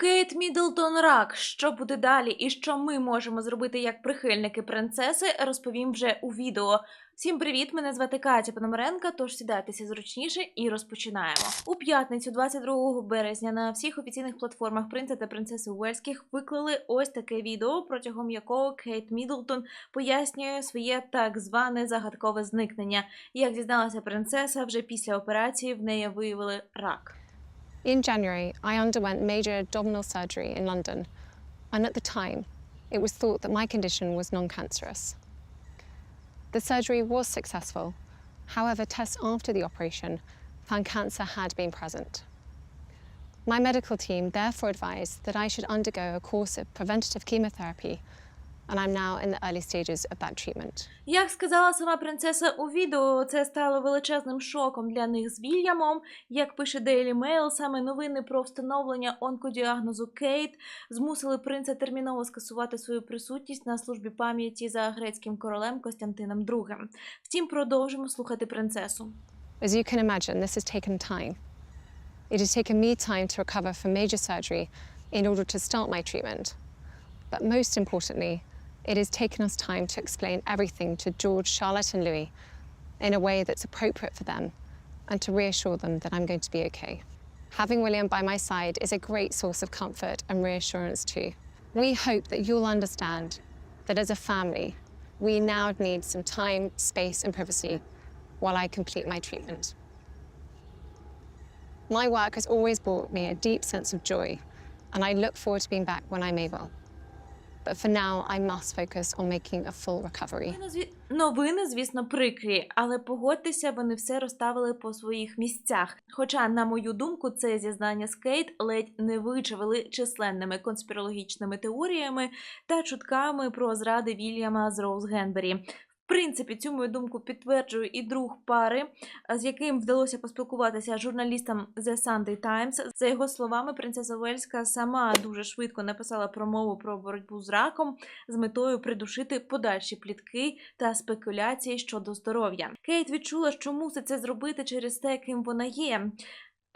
Кейт Міддлтон рак. Що буде далі і що ми можемо зробити як прихильники принцеси, розповім вже у відео. Всім привіт! Мене звати Катя Пономаренка. Тож сідайтеся зручніше і розпочинаємо. У п'ятницю, 22 березня, на всіх офіційних платформах принца та принцеси Уельських виклали ось таке відео, протягом якого Кейт Міддлтон пояснює своє так зване загадкове зникнення. Як дізналася принцеса, вже після операції в неї виявили рак. In January, I underwent major abdominal surgery in London, and at the time, it was thought that my condition was non cancerous. The surgery was successful. However, tests after the operation found cancer had been present. My medical team therefore advised that I should undergo a course of preventative chemotherapy, and I'm now in the early stages of that treatment. Як сказала сама принцеса у відео, це стало величезним шоком для них з Вільямом. Як пише Daily Mail, саме новини про встановлення онкодіагнозу Кейт змусили принца терміново скасувати свою присутність на службі пам'яті за грецьким королем Костянтином II. Втім, продовжимо слухати принцесу. As you can imagine, this has taken time. It has taken me time to recover from major surgery in order to start my treatment. But most importantly, it has taken us time to explain everything to George, Charlotte, and Louis in a way that's appropriate for them and to reassure them that I'm going to be okay. Having William by my side is a great source of comfort and reassurance too. We hope that you'll understand that as a family, we now need some time, space, and privacy while I complete my treatment. My work has always brought me a deep sense of joy, and I look forward to being back when I'm able. But for now, I must focus on making a full recovery. Новини, звісно, прикрі, але погодьтеся, вони все розставили по своїх місцях. Хоча, на мою думку, це зізнання з Кейт ледь не вичавили численними конспірологічними теоріями та чутками про зради Вільяма з Роуз Генбері. Принципі, цю мою думку підтверджує і друг пари, з яким вдалося поспілкуватися журналістам The Sunday Times. За його словами, принцеса Уельська сама дуже швидко написала промову про боротьбу з раком з метою придушити подальші плітки та спекуляції щодо здоров'я. Кейт відчула, що мусить це зробити через те, ким вона є.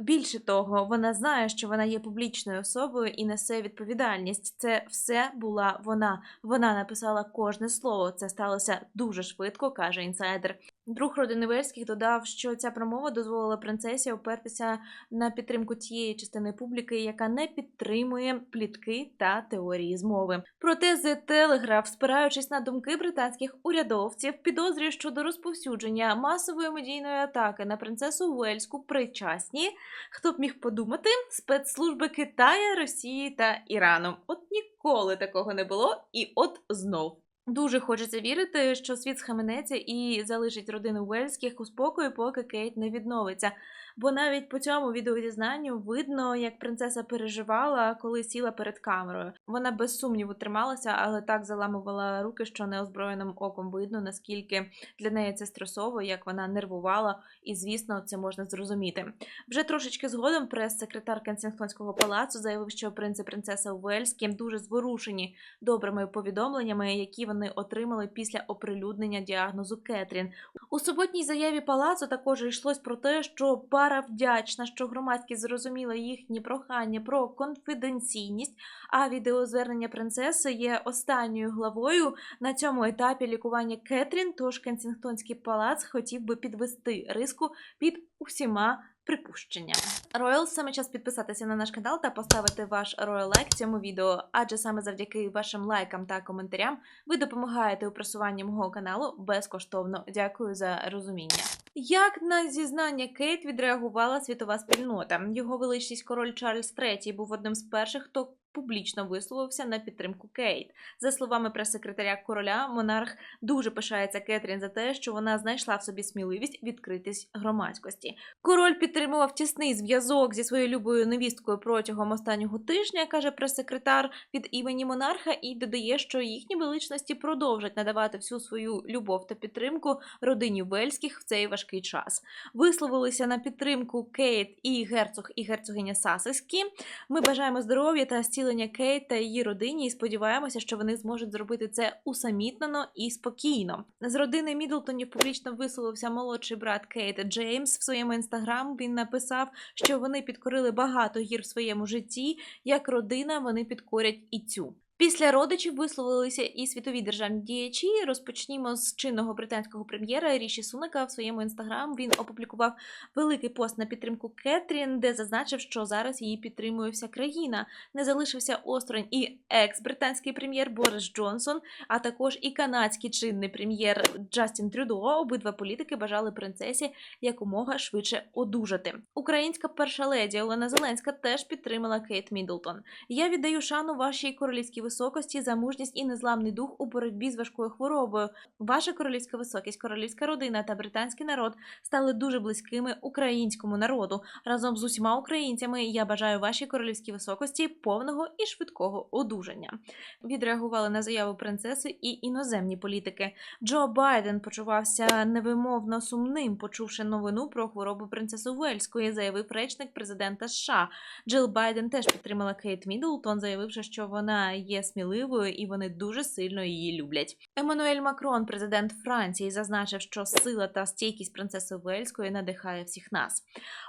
Більше того, вона знає, що вона є публічною особою і несе відповідальність. Це все була вона. Вона написала кожне слово. Це сталося дуже швидко, каже інсайдер. Друг родини Вельських додав, що ця промова дозволила принцесі опертися на підтримку тієї частини публіки, яка не підтримує плітки та теорії змови. Проте The Telegraph, спираючись на думки британських урядовців, підозрює щодо розповсюдження масової медійної атаки на принцесу Уельську причасні. Хто б міг подумати, спецслужби Китая, Росії та Ірану. От ніколи такого не було, і от знов. Дуже хочеться вірити, що світ схаменеться і залишить родину Уельських у спокою, поки Кейт не відновиться. Бо навіть по цьому відеозізнанню видно, як принцеса переживала, коли сіла перед камерою. Вона без сумніву трималася, але так заламувала руки, що неозброєним оком видно, наскільки для неї це стресово, як вона нервувала, і звісно, це можна зрозуміти. Вже трошечки згодом прес-секретар Кенсінгтонського палацу заявив, що принц і принцеса Уельські дуже зворушені добрими повідомленнями, які вони отримали після оприлюднення діагнозу Кетрін. У суботній заяві палацу також йшлось про те, що пара вдячна, що громадськість зрозуміла їхні прохання про конфіденційність, а відеозвернення принцеси є останньою главою на цьому етапі лікування Кетрін. Тож Кенсінгтонський палац хотів би підвести риску під усіма припущеннями. Роял, саме час підписатися на наш канал та поставити ваш роял лайк цьому відео, адже саме завдяки вашим лайкам та коментарям ви допомагаєте у просуванні мого каналу безкоштовно. Дякую за розуміння. Як на зізнання Кейт відреагувала світова спільнота? Його величність король Чарльз III був одним з перших, хто публічно висловився на підтримку Кейт. За словами прес-секретаря короля, монарх дуже пишається Кетрін за те, що вона знайшла в собі сміливість відкритись громадськості. Король підтримував тісний зв'язок зі своєю любою невісткою протягом останнього тижня, каже прес-секретар від імені монарха, і додає, що їхні величності продовжать надавати всю свою любов та підтримку родині Вельських в цей важкий час. Висловилися на підтримку Кейт і герцог і герцогиня Сасиські. Ми бажаємо здоров'я та зцілення зцілення Кейт та її родині, і сподіваємося, що вони зможуть зробити це усамітнено і спокійно. З родини Мідлтонів публічно висловився молодший брат Кейт Джеймс. В своєму інстаграм він написав, що вони підкорили багато гір в своєму житті. Як родина, вони підкорять і цю. Після родичів висловилися і світові державні діячі. Розпочнімо з чинного британського прем'єра Ріші Сунака. В своєму інстаграм він опублікував великий пост на підтримку Кетрін, де зазначив, що зараз її підтримує вся країна. Не залишився осторонь і екс-британський прем'єр Борис Джонсон, а також і канадський чинний прем'єр Джастін Трюдо. Обидва політики бажали принцесі якомога швидше одужати. Українська перша леді Олена Зеленська теж підтримала Кейт Міддлтон. Я віддаю шану вашій королівській високості за мужність і незламний дух у боротьбі з важкою хворобою. Ваша королівська високість, королівська родина та британський народ стали дуже близькими українському народу. Разом з усіма українцями я бажаю вашій королівській високості повного і швидкого одужання. Відреагували на заяву принцеси і іноземні політики. Джо Байден почувався невимовно сумним, почувши новину про хворобу принцеси Уельської, заявив речник президента США. Джил Байден теж підтримала Кейт Міддлтон, заявивши, що вона є сміливою і вони дуже сильно її люблять. Еммануель Макрон, президент Франції, зазначив, що сила та стійкість принцеси Уельської надихає всіх нас.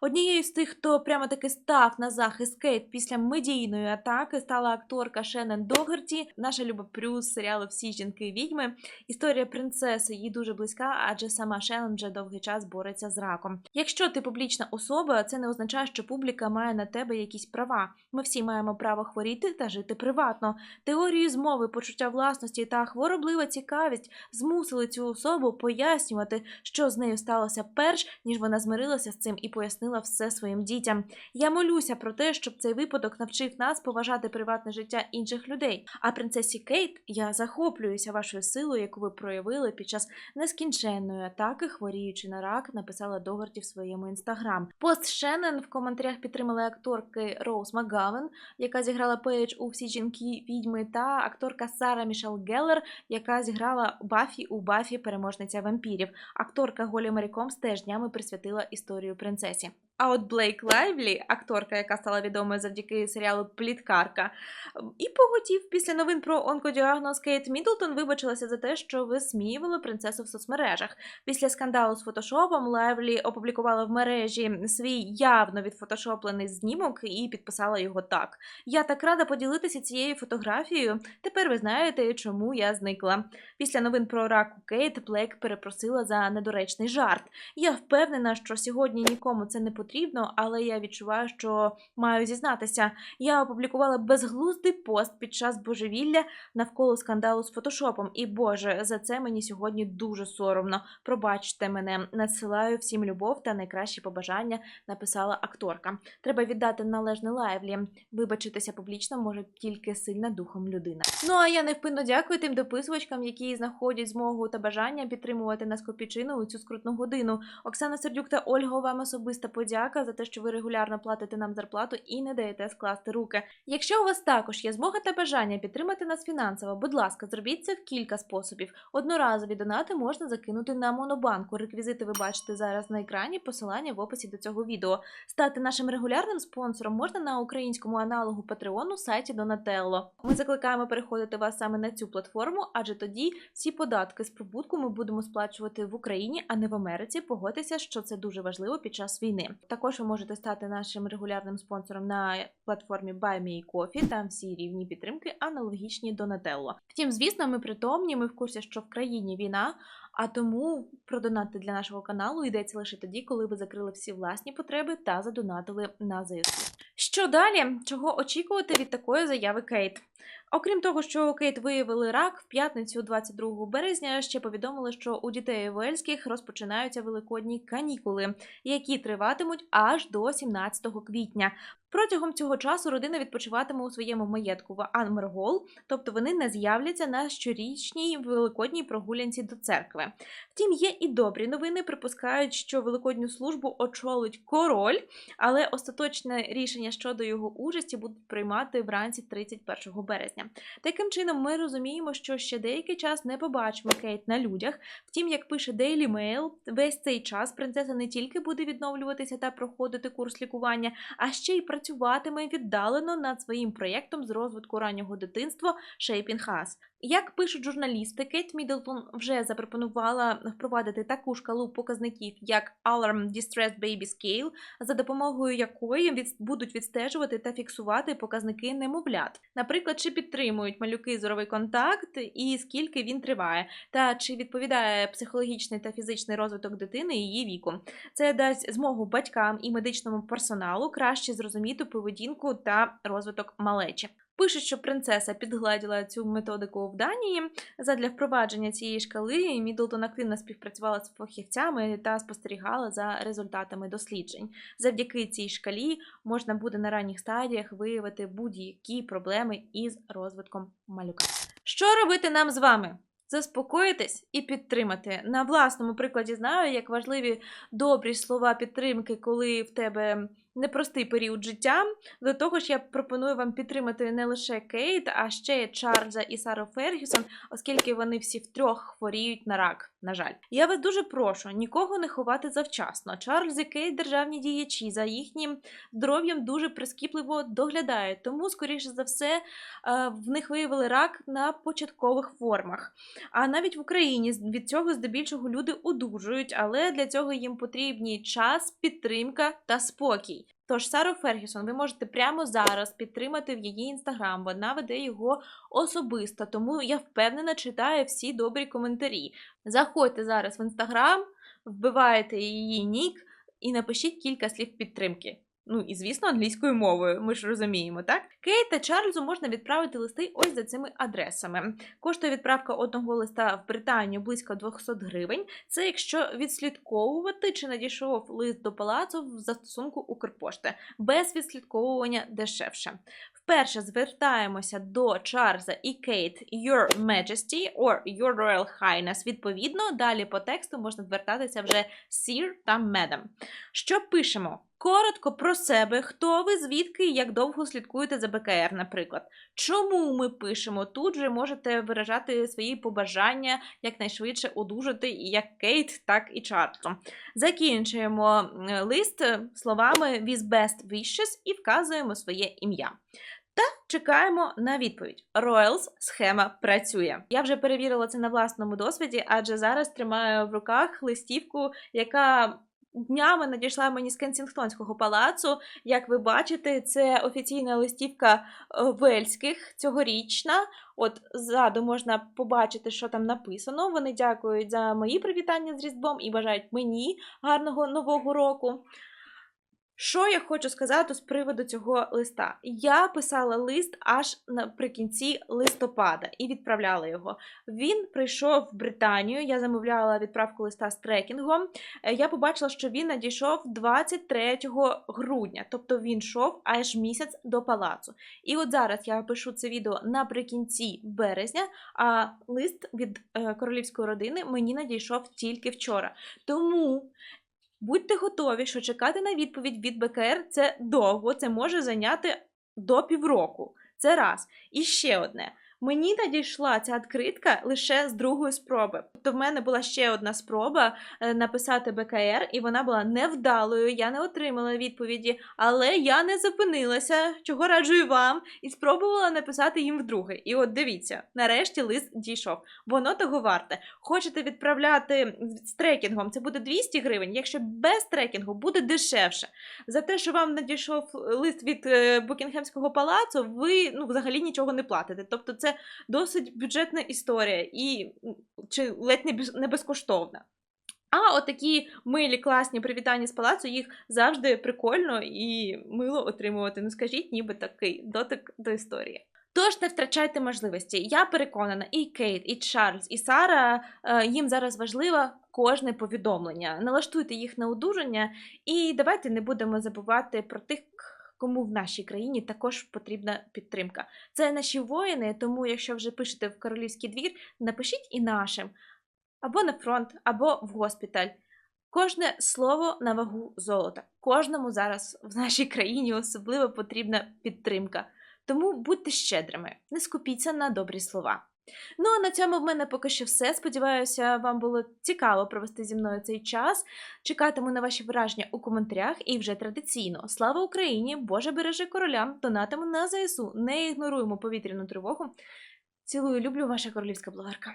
Однією з тих, хто прямо таки став на захист Кейт після медійної атаки, стала акторка Шеннон Догерті, наша Люба Прюс серіалу Всі жінки відьми. Історія принцеси їй дуже близька, адже сама Шеннон вже довгий час бореться з раком. Якщо ти публічна особа, це не означає, що публіка має на тебе якісь права. Ми всі маємо право хворіти та жити приватно. Теорії змови, почуття власності та хвороблива цікавість змусили цю особу пояснювати, що з нею сталося перш ніж вона змирилася з цим і пояснила все своїм дітям. Я молюся про те, щоб цей випадок навчив нас поважати приватне життя інших людей. А принцесі Кейт я захоплююся вашою силою, яку ви проявили під час нескінченної атаки, хворіючи на рак, написала Догарті в своєму інстаграм. Пост Шеннон в коментарях підтримали акторки Роуз Макгавен, яка зіграла Пейдж у всі жінки відьми, та акторка Сара Мішел Геллер, яка зіграла Бафі у Бафі переможниця вампірів. Акторка Голі Мері Комс теж днями присвятила історію принцесі. А от Блейк Лайвлі, акторка, яка стала відомою завдяки серіалу Пліткарка, і поготів після новин про онкодіагноз Кейт Міддлтон вибачилася за те, що висміювала принцесу в соцмережах. Після скандалу з фотошопом Лайвлі опублікувала в мережі свій явно відфотошоплений знімок і підписала його так. Я так рада поділитися цією фотографією. Тепер ви знаєте, чому я зникла. Після новин про рак у Кейт Блейк перепросила за недоречний жарт. Я впевнена, що сьогодні нікому це не потрібно, але я відчуваю, що маю зізнатися. Я опублікувала безглуздий пост під час божевілля навколо скандалу з фотошопом. І Боже, за це мені сьогодні дуже соромно. Пробачте мене, надсилаю всім любов та найкращі побажання, написала акторка. Треба віддати належне лайвлі. Вибачитися публічно може тільки сильна духом людина. Ну а я невпинно дякую тим дописувачкам, які знаходять змогу та бажання підтримувати нас копійчину у цю скрутну годину. Оксана Сердюк та Ольга, вам особиста подяка за те, що ви регулярно платите нам зарплату і не даєте скласти руки. Якщо у вас також є змога та бажання підтримати нас фінансово, будь ласка, зробіть це в кілька способів. Одноразові донати можна закинути на монобанку. Реквізити ви бачите зараз на екрані. Посилання в описі до цього відео. Стати нашим регулярним спонсором можна на українському аналогу Патреону сайті Donatello. Ми закликаємо переходити вас саме на цю платформу, адже тоді всі податки з прибутку ми будемо сплачувати в Україні, а не в Америці. Погодьтеся, що це дуже важливо під час війни. Також ви можете стати нашим регулярним спонсором на платформі Buy Me Coffee. Там всі рівні підтримки аналогічні до Donatello. Втім, звісно, ми притомні. Ми в курсі, що в країні війна. А тому продонати для нашого каналу йдеться лише тоді, коли ви закрили всі власні потреби та задонатили на ЗСУ. Що далі? Чого очікувати від такої заяви Кейт? Окрім того, що Кейт виявили рак, в п'ятницю, 22 березня, ще повідомили, що у дітей Вельських розпочинаються великодні канікули, які триватимуть аж до 17 квітня. Протягом цього часу родина відпочиватиме у своєму маєтку в Анмергол, тобто вони не з'являться на щорічній великодній прогулянці до церкви. Втім, є і добрі новини. Припускають, що великодню службу очолить король, але остаточне рішення щодо його участі будуть приймати вранці 31 березня. Таким чином, ми розуміємо, що ще деякий час не побачимо Кейт на людях. Втім, як пише Daily Mail, весь цей час принцеса не тільки буде відновлюватися та проходити курс лікування, а ще й працюватиме віддалено над своїм проєктом з розвитку раннього дитинства Shaping Us. Як пишуть журналісти, Кейт Міддлтон вже запропонувала впровадити таку шкалу показників, як Alarm Distress Baby Scale, за допомогою якої від... будуть відстежувати та фіксувати показники немовлят. Наприклад, чи підтримують малюки зоровий контакт і скільки він триває, та чи відповідає психологічний та фізичний розвиток дитини її віку. Це дасть змогу батькам і медичному персоналу краще зрозуміти поведінку та розвиток малечі. Пишуть, що принцеса підгладіла цю методику в Данії. Задля впровадження цієї шкали Мідлтон активно співпрацювала з фахівцями та спостерігала за результатами досліджень. Завдяки цій шкалі можна буде на ранніх стадіях виявити будь-які проблеми із розвитком малюка. Що робити нам з вами? Заспокоїтись і підтримати. На власному прикладі знаю, як важливі добрі слова підтримки, коли в тебе непростий період життя. До того ж, я пропоную вам підтримати не лише Кейт, а ще Чарльза і Сару Фергюсон, оскільки вони всі втрьох хворіють на рак. На жаль, я вас дуже прошу нікого не ховати завчасно. Чарльз і Кейт державні діячі за їхнім здоров'ям дуже прискіпливо доглядають, тому, скоріше за все, е, в них виявили рак на початкових формах. А навіть в Україні від цього здебільшого люди одужують, але для цього їм потрібні час, підтримка та спокій. Тож Сару Фергюсон ви можете прямо зараз підтримати в її інстаграм. Вона веде його особисто, тому я впевнена читає всі добрі коментарі. Заходьте зараз в інстаграм, вбиваєте її нік і напишіть кілька слів підтримки. Ну і звісно, англійською мовою. Ми ж розуміємо, так? Кейт та Чарльзу можна відправити листи ось за цими адресами. Коштує відправка одного листа в Британію близько 200 гривень. Це якщо відслідковувати, чи надійшов лист до палацу в застосунку Укрпошти. Без відслідковування дешевше. Вперше звертаємося до Чарльза і Кейт Your Majesty or Your Royal Highness. Відповідно, далі по тексту можна звертатися вже Sir та Madam. Що пишемо? Коротко про себе, хто ви, звідки і як довго слідкуєте за БКР, наприклад. Чому ми пишемо? Тут же можете виражати свої побажання якнайшвидше одужати як Кейт, так і Чарльзом. Закінчуємо е, лист е, словами with best wishes і вказуємо своє ім'я. Та чекаємо на відповідь. Royals схема працює. Я вже перевірила це на власному досвіді, адже зараз тримаю в руках листівку, яка днями надійшла мені з Кенсінгтонського палацу. Як ви бачите, це офіційна листівка е, вельських цьогорічна. От ззаду можна побачити, що там написано. Вони дякують за мої привітання з Різдвом і бажають мені гарного нового року. Що я хочу сказати з приводу цього листа? Я писала лист аж наприкінці листопада і відправляла його. Він прийшов в Британію. Я замовляла відправку листа з трекінгом. Е, Я побачила, що він надійшов 23 грудня, тобто він йшов аж місяць до палацу. І от зараз я пишу це відео наприкінці березня, а лист від е, королівської родини мені надійшов тільки вчора. Тому Будьте готові, що чекати на відповідь від БКР це довго, це може зайняти до півроку. Це раз. І ще одне. Мені надійшла ця відкритка лише з другої спроби. Тобто в мене була ще одна спроба е, написати БКР, і вона була невдалою. Я не отримала відповіді, але я не зупинилася, чого раджую вам, і спробувала написати їм вдруге. І от дивіться, нарешті лист дійшов. Воно того варте. Хочете відправляти з трекінгом, це буде 200 гривень. Якщо без трекінгу буде дешевше. За те, що вам надійшов лист від е, Букінгемського палацу, ви ну взагалі нічого не платите. Тобто, це досить бюджетна історія і чи ледь не безкоштовна. А отакі милі, класні привітання з палацу, їх завжди прикольно і мило отримувати. Ну скажіть, ніби такий дотик до історії. Тож не втрачайте можливості. Я переконана, і Кейт, і Чарльз, і Сара е, їм зараз важливо кожне повідомлення. Налаштуйте їх на одужання, і давайте не будемо забувати про тих, кому в нашій країні також потрібна підтримка. Це наші воїни, тому якщо вже пишете в королівський двір, напишіть і нашим або на фронт, або в госпіталь. Кожне слово на вагу золота. Кожному зараз в нашій країні особливо потрібна підтримка. Тому будьте щедрими, не скупіться на добрі слова. Ну а на цьому в мене поки що все. Сподіваюся, вам було цікаво провести зі мною цей час. Чекатиму на ваші враження у коментарях і вже традиційно. Слава Україні! Боже бережи короля! Донатимо на ЗСУ. Не ігноруємо повітряну тривогу. Цілую, люблю, ваша королівська блогерка.